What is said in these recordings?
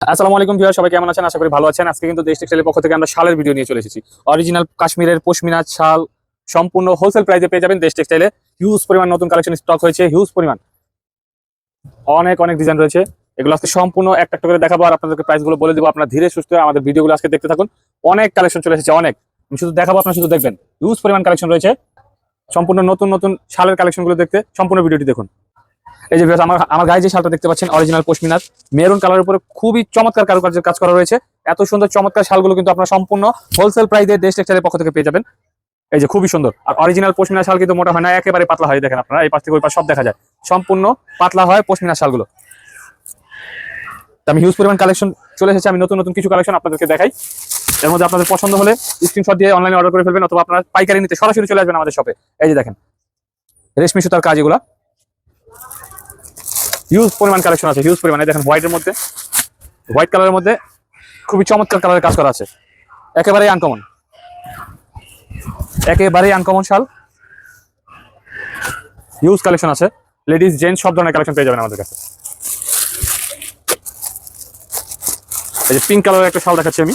আসসালামু আলাইকুম ভিউয়ার সবাই কেমন আছেন? আশা করি ভালো আছেন। আজকে কিন্তু দেশ টেক্সটাইলের পক্ষ থেকে আমরা শালের ভিডিও নিয়ে চলে এসেছি। অরিজিনাল কাশ্মীরের পশমিনা শাল সম্পূর্ণ হোলসেল প্রাইসে পেয়ে যাবেন দেশ টেক্সটাইলে। হিউজ পরিমাণ নতুন কালেকশন স্টক হয়েছে হিউজ পরিমাণ। অনেক অনেক ডিজাইন রয়েছে। এগুলো আজকে সম্পূর্ণ একটা একটা করে দেখাবো আর আপনাদেরকে প্রাইসগুলো বলে দেবো। আপনারা ধীরে সুস্থ আমাদের ভিডিওগুলো আজকে দেখতে থাকুন। অনেক কালেকশন চলে এসেছে, অনেক। আমি শুধু দেখাবো, আপনারা শুধু দেখবেন। হিউজ পরিমাণ কালেকশন রয়েছে। সম্পূর্ণ নতুন নতুন শালের কালেকশনগুলো দেখতে সম্পূর্ণ ভিডিওটি দেখুন। এই যে আমার আমার গায়ে যে শালটা দেখতে পাচ্ছেন অরিজিনাল পশমিনার মেরুন কালারের উপরে খুবই চমৎকার কারুকার্যের কাজ করা রয়েছে। এত সুন্দর চমৎকার শালগুলো কিন্তু আপনারা সম্পূর্ণ হোলসেল প্রাইসে দেশ টেক্সটাইলের পক্ষ থেকে পেয়ে যাবেন। এই যে খুবই সুন্দর। আর অরিজিনাল পশমিনা শাল কিন্তু মোটা হয় না, একেবারে পাতলা হয়, দেখেন আপনারা, এই পাশ থেকে ওই পাশ সব দেখা যায়। সম্পূর্ণ পাতলা হয় পশমিনা শালগুলো। আমি হিউজ পরিমাণ কালেকশন চলে এসেছে, আমি নতুন নতুন কিছু কালেকশন আপনাদেরকে দেখাই। এর মধ্যে আপনাদের পছন্দ হলে স্ক্রিনশট দিয়ে অনলাইনে অর্ডার করে ফেলবেন, অথবা আপনারা পাইকারি নিতে সরাসরি চলে আসবেন আমাদের শপে এই যে দেখেন, রেশমি সুতার কাজ এগুলা। হিউজ পরিমাণ কালেকশন আছে হিউজ পরিমাণে। দেখেন হোয়াইটের মধ্যে হোয়াইট কালারের মধ্যে খুবই চমৎকার কালারের কাজ করা আছে। একেবারেই আনকমন একেবারেই আনকমন শাল। হিউজ কালেকশন আছে। লেডিস জেন্টস সব ধরনের কালেকশন পেয়ে যাবেন আমাদের কাছে। এই যে পিঙ্ক কালারের একটা শাল দেখাচ্ছি আমি।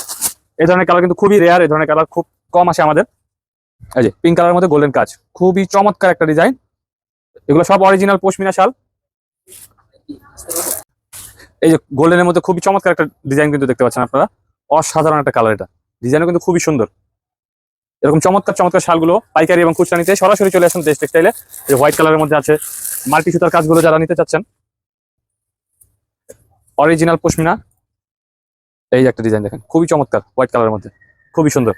এই ধরনের কালার কিন্তু খুবই রেয়ার এই ধরনের কালার খুব কম আসে আমাদের। এই যে পিঙ্ক কালারের মধ্যে গোল্ডেন কাজ। খুবই চমৎকার একটা ডিজাইন এগুলো সব অরিজিনাল পশমিনা শাল। এই যে গোল্ডেনের মধ্যে খুবই চমৎকার একটা ডিজাইন কিন্তু দেখতে পাচ্ছেন আপনারা। অসাধারণ একটা কালার এটা। ডিজাইনও কিন্তু খুবই সুন্দর। এরকম চমৎকার চমৎকার শালগুলো পাইকারি এবং খুচরা নিতে সরাসরি চলে আসুন দেশ টেক্সটাইলে এই হোয়াইট কালারের মধ্যে আছে মাল্টি সুতার কাজগুলো যারা নিতে চাচ্ছেন। অরিজিনাল পশমিনা। এই যে একটা ডিজাইন দেখেন, খুবই চমৎকার হোয়াইট কালারের মধ্যে, খুবই সুন্দর।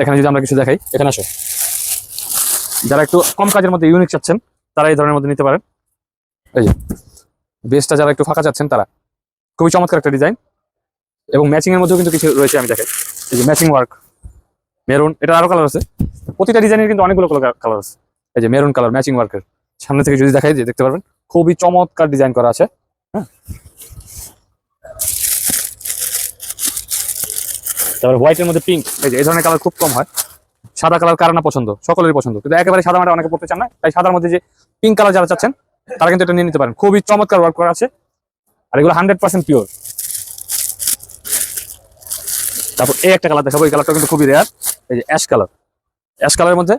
এখানে যদি আমরা কিছু দেখাই, এখানে আসো। যারা একটু কম কাজের মধ্যে ইউনিক চাচ্ছেন, তারা এই ধরনের মধ্যে নিতে পারেন। এই যে বেসটা যারা একটু ফাঁকা চাচ্ছেন তারা। খুবই চমৎকার একটা ডিজাইন এবং ম্যাচিং এর মধ্যেও কিন্তু কিছু রয়েছে আমি দেখাই এই যে ম্যাচিং ওয়ার্ক মেরুন এটা আরও কালার আছে। প্রতিটা ডিজাইনের কিন্তু অনেকগুলো কালার আছে। এই যে মেরুন কালার ম্যাচিং ওয়ার্কের সামনে থেকে যদি দেখাই যে দেখতে পারবেন, খুবই চমৎকার ডিজাইন করা আছে। হ্যাঁ। তারপর হোয়াইটের মধ্যে পিঙ্ক এই যে এই ধরনের কালার খুব কম হয়। সাদা কালার কার না পছন্দ? সকলেরই পছন্দ। কিন্তু একেবারে সাদা মাটা অনেকে পড়তে চান না। তাই সাদার মধ্যে যে পিঙ্ক কালার যারা চাচ্ছেন তারা কিন্তু এটা নিয়ে নিতে পারেন। খুবই চমৎকার ওয়ার্ক করা আছে। আর এগুলো হান্ড্রেড পার্সেন্ট পিওর তারপর এই একটা কালার দেখাবো, এই কালারটা কিন্তু খুবই রেয়ার এই যে অ্যাশ কালার অ্যাশ কালারের মধ্যে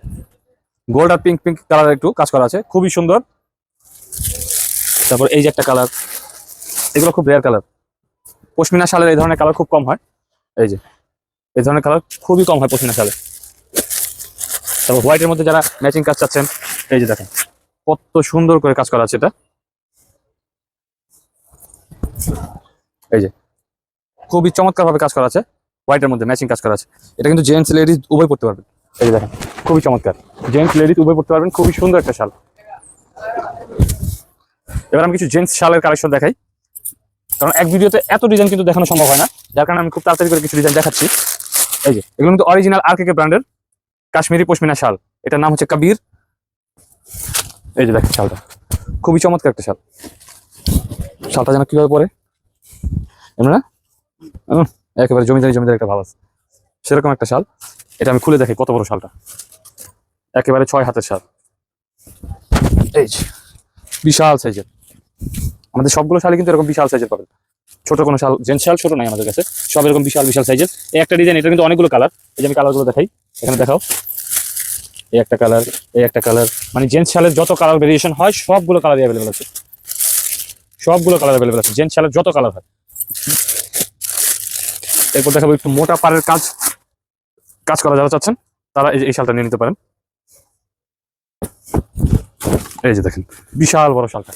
গোল্ড আর পিঙ্ক পিঙ্ক কালারের একটু কাজ করা আছে। খুবই সুন্দর। তারপর এই যে একটা কালার এগুলো খুব রেয়ার কালার পশমিনা শালের এই ধরনের কালার খুব কম হয়। এই যে, এই ধরনের কালার খুবই কম হয় পশমিনা শালে। তারপর হোয়াইটের মধ্যে যারা ম্যাচিং কাজ চাচ্ছেন, এই যে দেখেন। কত সুন্দর করে কাজ করা আছে এটা। এই যে, খুবই চমৎকার ভাবে কাজ করা আছে হোয়াইটের মধ্যে ম্যাচিং কাজ করা আছে। এটা কিন্তু জেন্টস লেডিস উভয় পড়তে পারবেন। এই যে দেখেন, খুবই চমৎকার। জেন্টস লেডিস উভয় পড়তে পারবেন, খুবই সুন্দর একটা শাল। এবার আমি কিছু জেন্টস শালের কালেকশন দেখাই। কারণ এক ভিডিওতে এত ডিজাইন কিন্তু দেখানো সম্ভব হয় না। যার কারণে আমি খুব তাড়াতাড়ি করে কিছু ডিজাইন দেখাচ্ছি। এই যে, এগুলো কিন্তু অরিজিনাল আর কে কে ব্র্যান্ডের কাশ্মীরি পশমিনা শাল। এটার নাম হচ্ছে কাবির। এই যে দেখেন শালটা। খুবই চমৎকার একটা শাল। শালটা যেন কীভাবে পরে? এমন না? একেবারে জমিদারি জমিদারি একটা ভাব আছে। সেরকম একটা শাল। এটা আমি খুলে দেখি কত বড় শালটা। একেবারে ছয় হাতের শাল। এই বিশাল সাইজের। আমাদের সবগুলো শালে কিন্তু এরকম বিশাল সাইজের পাবেন। ছোট কোনো শাল জেন্টস শাল ছোট নাই আমাদের কাছে। সব এরকম বিশাল বিশাল সাইজের। একটা ডিজাইন এটা কিন্তু অনেকগুলো কালার এই যে আমি কালারগুলো দেখাই। এখানে দেখাও। এই একটা কালার এই একটা কালার মানে জেন্টস শালের যত কালার ভেরিয়েশন হয়, সবগুলো কালার অ্যাভেলেবেল আছে। সবগুলো কালার অ্যাভেলেবেল আছে। জেন্টস শালের যত কালার হয়। এরপর দেখাবো একটু মোটা পাড়ের কাজ কাজ করা যারা চাচ্ছেন, তারা এই শালটা নিয়ে নিতে পারেন। এই যে দেখেন, বিশাল বড় শালটা।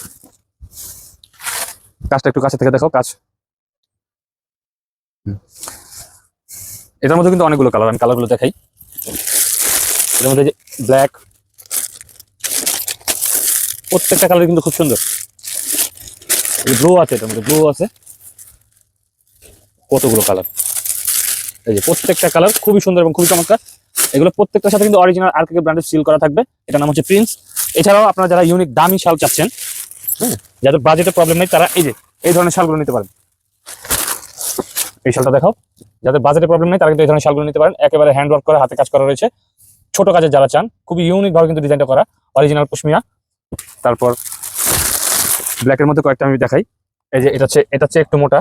কাজটা একটু কাছে থেকে দেখো কাজ। এটার মধ্যে কিন্তু অনেকগুলো কালার আমি কালারগুলো দেখাই। এটার মধ্যে ব্ল্যাক প্রত্যেকটা কালার কিন্তু খুব সুন্দর। ব্লু আছে, এটার মধ্যে ব্লু আছে। কতগুলো কালার এই যে প্রত্যেকটা কালার খুবই সুন্দর এবং খুবই চমৎকার। এগুলো প্রত্যেকটার সাথে কিন্তু অরিজিনাল আর কে ব্র্যান্ডের সিল করা থাকবে। এটার নাম হচ্ছে প্রিন্স এছাড়াও আপনারা যারা ইউনিক দামি শাল চাচ্ছেন হ্যাঁ যাদের বাজেটের প্রবলেম নেই, তারা এই যে, এই ধরনের শালগুলো নিতে পারেন। এই শালটা দেখাও। যাদের বাজেটের প্রবলেম নেই, তারা কিন্তু এই ধরনের শালগুলো নিতে পারেন। একেবারে হ্যান্ড ওয়ার্ক করা হাতে কাজ করা রয়েছে। ছোট কাজের যারা চান, খুবই ইউনিক ভাবে কিন্তু ডিজাইনটা করা। অরিজিনাল পশমিনা তারপর ব্ল্যাকের মধ্যে কয়েকটা আমি দেখাই। এই যে এটা হচ্ছে এটা হচ্ছে একটু মোটা।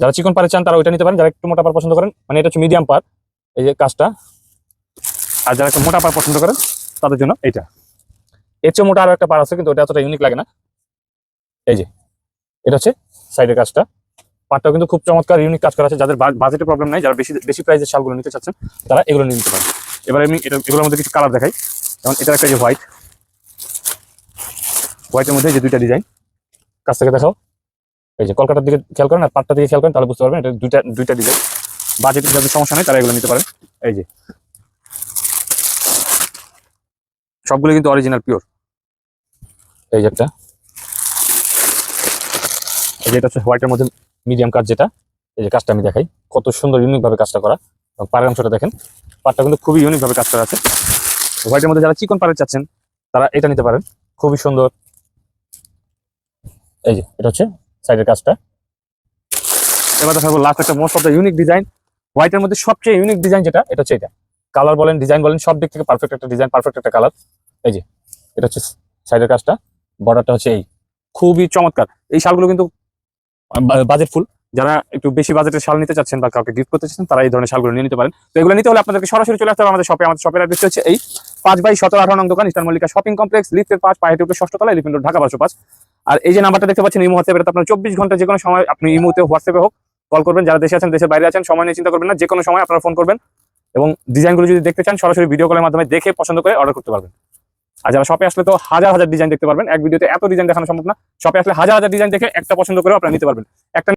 যারা চিকন পারে চান তারা ওইটা নিতে পারেন। যারা একটু মোটা পার পছন্দ করেন মানে এটা হচ্ছে মিডিয়াম পার এই যে কাজটা। আর যারা একটু মোটা পার পছন্দ করেন, তাদের জন্য এইটা এর চেয়ে মোটা আরও একটা পার আছে, কিন্তু ওটা এতটা ইউনিক লাগে না। এই যে, এটা হচ্ছে সাইডের কাজটা। পাটটাও কিন্তু খুব চমৎকার ইউনিক কাজ করা আছে। যাদের বাজেটের প্রবলেম নাই, যারা বেশি বেশি প্রাইসের শালগুলো নিতে চাচ্ছেন, তারা এগুলো নিতে পারেন। এবার আমি এটা এগুলোর মধ্যে কিছু কালার দেখাই। যেমন এটা একটা যে হোয়াইট হোয়াইটের মধ্যে যে দুইটা ডিজাইন কাছ থেকে দেখাও। এই যে কলকাতার দিকে খেয়াল করেন আর পাটটার দিকে খেয়াল করেন, তাহলে বুঝতে পারবেন এটা দুইটা দুইটা ডিজাইন বাজেটের যাদের সমস্যা নেই, তারা এগুলো নিতে পারেন। এই যে। সবগুলো কিন্তু অরিজিনাল পিওর এই যে একটা। এই যে এটা হচ্ছে হোয়াইটের মধ্যে মিডিয়াম কাজ যেটা। এই যে কাজটা আমি দেখাই। কত সুন্দর ইউনিকভাবে কাজটা করা। পাড়ের অংশটা দেখেন। পাটটা কিন্তু খুবই ইউনিক ভাবে কাজ করা আছে। হোয়াইটের মধ্যে যারা চিকন পাড়ের চাচ্ছেন, তারা এটা নিতে পারেন। খুবই সুন্দর। এই যে, এটা হচ্ছে সাইডের কাজটা। এবার দেখাবো লাস্ট একটা most of the unique design হোয়াইটের মধ্যে সবচেয়ে ইউনিক ডিজাইন যেটা, এটা হচ্ছে এটা। কালার বলেন ডিজাইন বলেন, সব দিক থেকে পারফেক্ট একটা ডিজাইন পারফেক্ট একটা কালার এই যে, এটা হচ্ছে সাইডের কাজটা। বর্ডারটা হচ্ছে এই। খুবই চমৎকার। এই শালগুলো কিন্তু বাজেট ফুল যারা একটু বেশি বাজেটের শাল নিতে চাচ্ছেন বা কাউকে গিফট করতে চাচ্ছেন, তারা এই ধরনের শালগুলো নিয়ে নিতে পারেন। তো এগুলো নিতে হলে আপনাদেরকে সরাসরি চলে আসতে হবে আমাদের শপে আমাদের শপের অ্যাড্রেস হচ্ছে এই পাঁচ বাই সতেরো আঠারো নং দোকান ইস্টার মল্লিকা শপিং কমপ্লেক্স লিফটের পাঁচ পায়ে উপরে ষষ্ঠ তলা এলিফেন্ট ঢাকা বারোশো পাঁচ। আর এই যে নাম্বারটা দেখতে পাচ্ছেন ইমো হোয়াটসঅ্যাপে আপনার চব্বিশ ঘণ্টা যে কোনো সময় আপনি ইমোতে হোয়াটসঅ্যাপে হোক, কল করবেন। যারা দেশে আছেন, দেশের বাইরে আছেন, সময় নিয়ে চিন্তা করবেন না যে কোনো সময় আপনারা ফোন করবেন এবং ডিজাইনগুলো যদি দেখতে চান, সরাসরি ভিডিও কলের মাধ্যমে দেখে, পছন্দ করে অর্ডার করতে পারবেন। আর যারা শপে আসলে তো হাজার হাজার ডিজাইন দেখতে পারবেন, এক ভিডিওতে এত ডিজাইন দেখানো সম্ভব না। শপে আসলে হাজার হাজার ডিজাইন দেখে একটা পছন্দ করেও আপনারা নিতে পারবেন। একটা